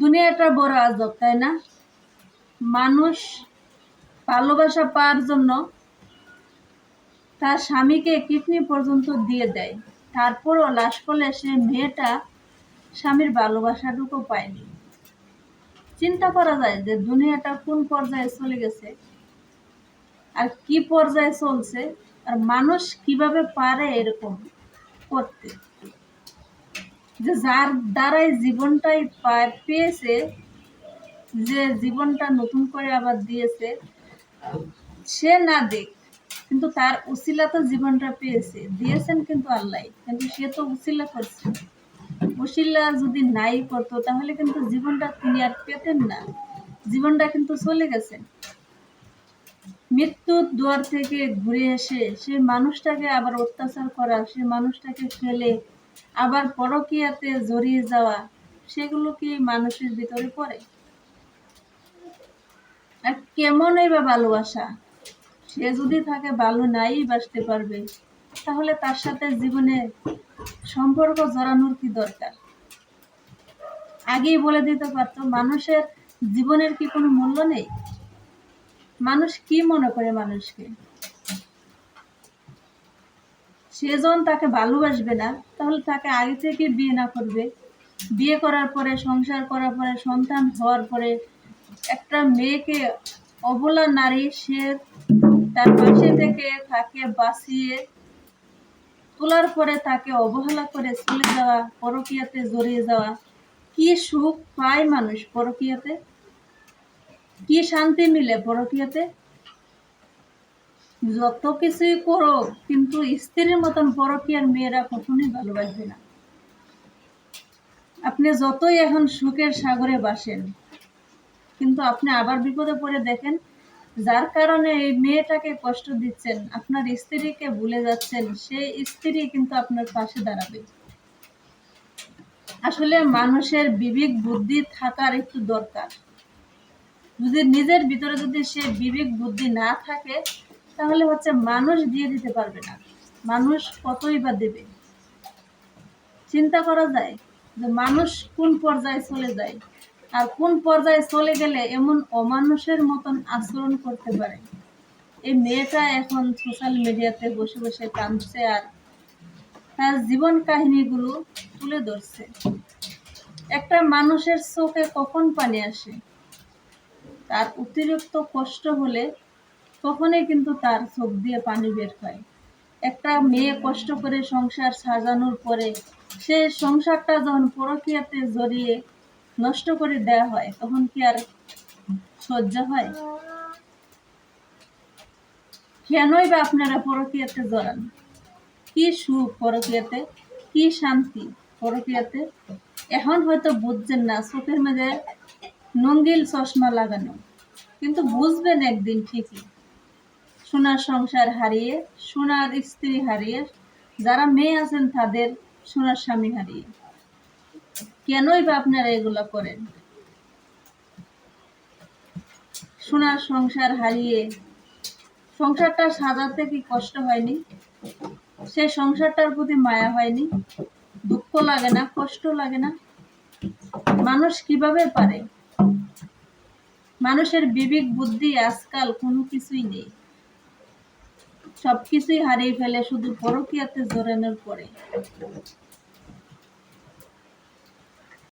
দুনিয়াটা বড় আজব, তাই না? মানুষ ভালোবাসা পাওয়ার জন্য তার স্বামীকে কিডনি পর্যন্ত দিয়ে দেয়। তারপরও লাশ করলে সে মেয়েটা স্বামীর ভালোবাসাটুকু পায়নি। চিন্তা করা যায় যে দুনিয়াটা কোন পর্যায়ে চলে গেছে, আর কি পর্যায়ে চলছে, আর মানুষ কীভাবে পারে এরকম করতে। যে যার দ্বারাই জীবনটাই পেয়েছে, যে জীবনটা নতুন করে আবার দিয়েছে, সে না দেখ কিন্তু তার উসিলা তো জীবনটা পেয়েছে। দিয়েছেন কিন্তু আল্লাহ, কিন্তু সে তো উসিলা করছে। উসিলা যদি নাই করতো, তাহলে কিন্তু জীবনটা তিনি আর পেতেন না। জীবনটা কিন্তু চলে গেছে। মৃত্যুর দুয়ার থেকে ঘুরে এসে সে মানুষটাকে আবার অত্যাচার করা, সে মানুষটাকে ফেলে আবার পরকীয়াতে জড়িয়ে যাওয়া সেগুলো কি মানুষের ভিতরে পড়ে। আর কেমনই বা ভালোবাসা, সে যদি থাকে ভালো নাই বাসতে পারবে, তাহলে তার সাথে জীবনে সম্পর্ক জড়ানোর কি দরকার? আগেই বলে দিতে পারতো, মানুষের জীবনের কি কোনো মূল্য নেই? মানুষ কি মনে করে মানুষকে? সে যখন তাকে ভালোবাসবে না, তাহলে তাকে আগে থেকে বিয়ে না করবে। বিয়ে করার পরে, সংসার করার পরে, সন্তান হওয়ার পরে একটা মেয়েকে অবলা নারী সে তার পাশে থেকে তাকে বাঁচিয়ে তোলার পরে তাকে অবহেলা করে চলে যাওয়া, পরকীয়াতে জড়িয়ে যাওয়া, কি সুখ পায় মানুষ পরকীয়াতে? কি শান্তি মিলে পরকীয়াতে? যত কিছুই করো কিন্তু স্ত্রীর মতন পরকীয়ার মেয়েরা কখনোই ভালোবাসবে না। আপনি যতই এখন সুখের সাগরে বাসেন, কিন্তু আপনি আবার বিপদে পড়ে দেখেন, যার কারণে এই মেয়েটাকে কষ্ট দিচ্ছেন, আপনার স্ত্রীকে ভুলে যাচ্ছেন, সেই স্ত্রী কিন্তু আপনার পাশে দাঁড়াবে। আসলে মানুষের বিবেক বুদ্ধি থাকার একটু দরকার। যদি নিজের ভিতরে যদি সে বিবেক বুদ্ধি না থাকে তাহলে হচ্ছে মানুষ দিয়ে দিতে পারবে না। মানুষ কতই বা দেবে? চিন্তা করা যায় যে মানুষ কোন পর্যায়ে চলে যায় আর কোন পর্যায়ে চলে গেলে এমন অমানুষের মতন আচরণ করতে পারে। এই মেয়েটা এখন সোশ্যাল মিডিয়াতে বসে বসে কাঁদছে আর তার জীবন কাহিনীগুলো তুলে ধরছে। একটা মানুষের চোখে কখন পানি আসে? তার অতিরিক্ত কষ্ট হলে তখনই কিন্তু তার চোখ দিয়ে পানি বের হয়। একটা মেয়ে কষ্ট করে সংসার সাজানোর পরে সে সংসারটা যখন পরকীয়াতে জড়িয়ে নষ্ট করে দেওয়া হয়, তখন কি আর সহ্য হয়? কেনই বা আপনারা পরকীয়াতে জড়ান? কি সুখ পরকীয়াতে, কি শান্তি পরকীয়াতে? এখন হয়তো বুঝছেন না, চোখের মাঝে নঙ্গিল চশমা লাগানো। কিন্তু বুঝবেন একদিন ঠিকই। সোনার সংসার হারিয়ে, সোনার স্ত্রী হারিয়ে, যারা মেয়ে আছেন তাদের সোনার স্বামী হারিয়ে। কেনই বা আপনারা এগুলো করেন? সোনার সংসার হারিয়ে সংসারটা সাজাতে কি কষ্ট হয়নি? সেই সংসারটার প্রতি মায়া হয়নি? দুঃখ লাগে না, কষ্ট লাগে না? মানুষ কীভাবে পারে? মানুষের বিবেক, বুদ্ধি আজকাল কোনো কিছুই নেই। সবকিছুই হারিয়ে ফেলে শুধু পরকীয়াতে জড়ানোর পরে।